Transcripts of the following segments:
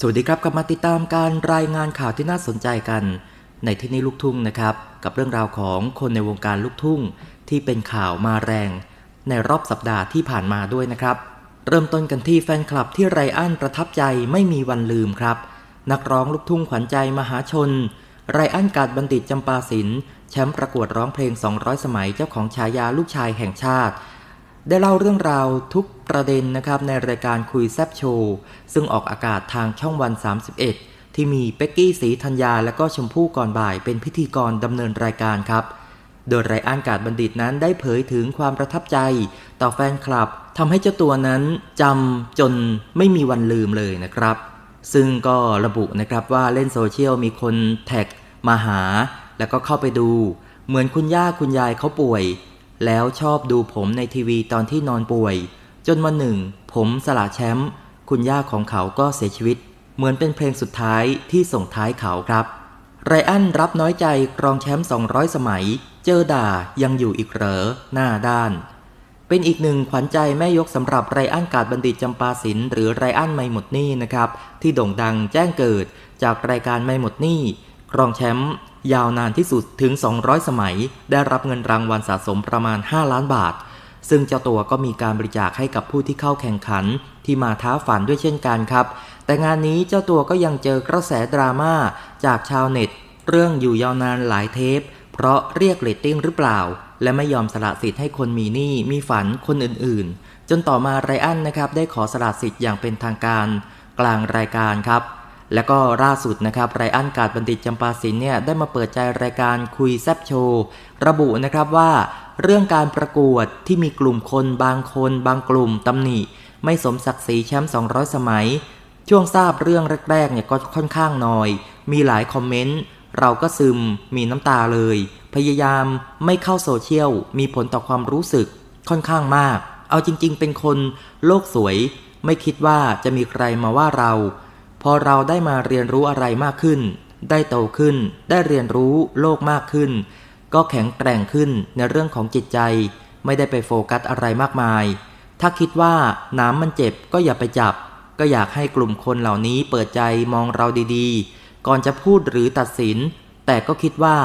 สวัสดีครับกลับมาติดตามการรายงานข่าวที่น่าสนใจกัน ในที่นี้ลูกทุ่งนะครับ กับเรื่องราวของคนในวงการลูกทุ่ง ที่เป็นข่าวมาแรง ในรอบสัปดาห์ที่ผ่านมาด้วยนะครับ เริ่มต้นกันที่แฟนคลับที่ไรอันประทับใจไม่มีวันลืมครับ นักร้องลูกทุ่งขวัญใจมหาชน ไรอันกาดบัณฑิตจำปาสินแชมป์ประกวดร้องเพลง 200 สมัยเจ้าของฉายาลูกชายแห่งชาติ ได้เล่าเรื่องราวทุกประเด็นนะครับในรายการคุยแซบโชว์ซึ่งออกอากาศทางช่องวัน 31 ที่มีเป็กกี้สีธัญญาและก็ชมพู่ก่อนบ่ายเป็นพิธีกรดำเนินรายการครับ โดยไรอันกาดบัณฑิตนั้นได้เผยถึงความประทับใจ ต่อแฟนคลับทำให้เจ้าตัวนั้นจำจนไม่มีวันลืมเลยนะครับ ซึ่งก็ระบุนะครับว่าเล่นโซเชียลมีคนแท็กมาหา แล้วก็เข้าไปดู เหมือนคุณย่าคุณยายเขาป่วย แล้วชอบดูผมในทีวีตอนที่นอนป่วย จนวันหนึ่ง ผมสละแชมป์คุณย่าของเขาก็เสียชีวิต เหมือนเป็นเพลงสุดท้ายที่ส่งท้ายเขาครับ ไรอันรับน้อยใจครองแชมป์ 200 สมัย เจอด่ายังอยู่อีกเหรอ หน้าด้าน เป็นอีกหนึ่งขวัญใจแม่ยกสำหรับไรอันกาดบัณฑิตจำปาสินหรือไรอันไม่หมดนี้นะครับ ที่โด่งดังแจ้งเกิดจากรายการไม่หมดนี้ครองแชมป์ ยาวนานที่สุดถึง 200 สมัย ได้รับเงินรางวัลสะสมประมาณ 5 ล้านบาท ซึ่งเจ้าตัวก็มีการบริจาคให้กับผู้ที่เข้าแข่งขัน ที่มาท้าฝันด้วยเช่นกันครับ แต่งานนี้เจ้าตัวก็ยังเจอกระแสดราม่าจากชาวเน็ต เรื่องอยู่ยาวนานหลายเทป เพราะเรียกเรตติ้งหรือเปล่า และไม่ยอมสละสิทธิ์ให้คนมีหนี้มีฝันคนอื่นๆ จนต่อมาไรอันนะครับได้ขอสละสิทธิ์อย่างเป็นทางการ กลางรายการครับ แล้วก็ล่าสุดนะครับไรอันกาดบัณฑิตจำปาสินเนี่ยได้มาเปิดใจรายการคุยแซบโชว์ระบุนะครับว่าเรื่องการประกวดที่มีกลุ่มคนบางคนบางกลุ่มตำหนิ ไม่สมศักดิ์ศรีแชมป์ 200 สมัย ช่วงทราบเรื่องแรกๆเนี่ยก็ค่อนข้างน้อย มีหลายคอมเมนต์ เราก็ซึมมีน้ำตาเลย พยายามไม่เข้าโซเชียล มีผลต่อความรู้สึกค่อนข้างมาก เอาจริงๆ เป็นคนโลกสวย ไม่คิดว่าจะมีใครมาว่าเรา พอเราได้มาเรียนรู้อะไรมากขึ้น ได้โตขึ้น ได้เรียนรู้โลกมากขึ้น ก็แข็งแกร่งขึ้นในเรื่องของจิตใจ ไม่ได้ไปโฟกัสอะไรมากมาย ถ้าคิดว่าน้ำมันเจ็บก็อย่าไปจับ ก็อยากให้กลุ่มคนเหล่านี้เปิดใจมองเราดีๆ ก่อนจะพูดหรือตัดสิน แต่ก็คิดว่า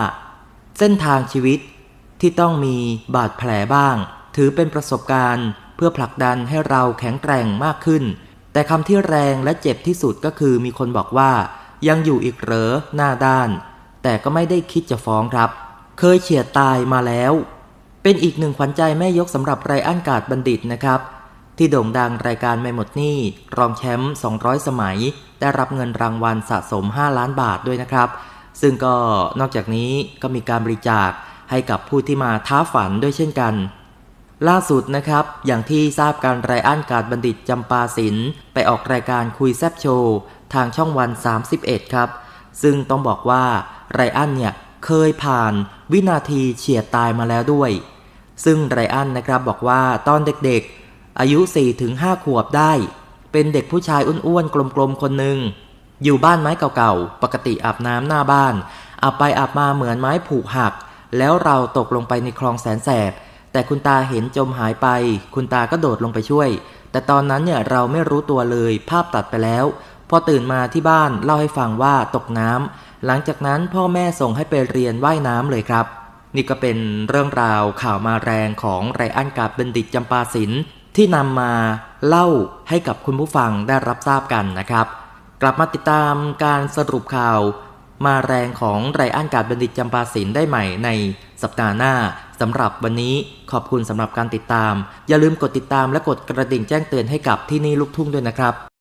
เส้นทางชีวิตที่ต้องมีบาดแผลบ้าง ถือเป็นประสบการณ์ เพื่อผลักดันให้เราแข็งแกร่งมากขึ้น แต่คำที่แรงและเจ็บที่สุดก็คือมีคนบอกว่า ยังอยู่อีกเหรอหน้าด้าน แต่ก็ไม่ได้คิดจะฟ้องครับ เคยเฉียดตายมาแล้ว เป็นอีกหนึ่งขวัญใจแม่ยกสำหรับไรอันกาดบัณฑิตนะครับ ที่โด่งดังรายการไม่หมดหนี้รองแชมป์ 200 สมัย ได้รับเงินรางวัลสะสม 5 ล้านบาทด้วยนะครับ ซึ่งก็นอกจากนี้ก็มีการบริจาคให้กับผู้ที่มาท้าฝันด้วยเช่นกัน ล่าสุดนะครับ อย่างที่ทราบการไรอันการบัณฑิตจำปาสินไปออกรายการคุยแซบโชว์ ทางช่องวัน 31 ครับ ซึ่งต้องบอกว่าไรอันเนี่ยเคยผ่านวินาทีเฉียดตายมาแล้วด้วย ซึ่งไรอันนะครับบอกว่าตอนเด็กๆ อายุ 4-5 ขวบได้ เป็นเด็กผู้ชายอ้วนๆ กลมๆ คนหนึ่งอยู่บ้านไม้เก่าๆ ปกติอาบน้ำหน้าบ้านอาบไปอาบมาเหมือนไม้ผุหัก แล้วเราตกลงไปในคลองแสนแสบ แต่คุณตาเห็นจมหายไป คุณตาก็โดดลงไปช่วย แต่ตอนนั้นเนี่ยเราไม่รู้ตัวเลย ภาพตัดไปแล้ว พอตื่นมาที่บ้านเล่าให้ฟังว่าตกน้ำ หลังจากนั้นพ่อแม่ส่งให้ไปเรียนว่ายน้ำเลยครับ นี่ก็เป็นเรื่องราวข่าวมาแรงของไรอันกาบบัณฑิตจำปาสินที่นำมาเล่าให้กับคุณผู้ฟังได้รับทราบกันนะครับ กลับมาติดตามการสรุปข่าว มาแรงของไรอันกาดบัณฑิตจำปาศินได้ใหม่ในสัปดาห์หน้าสำหรับวันนี้ขอบคุณสำหรับการติดตาม อย่าลืมกดติดตามและกดกระดิ่งแจ้งเตือนให้กับที่นี่ลูกทุ่งด้วยนะครับ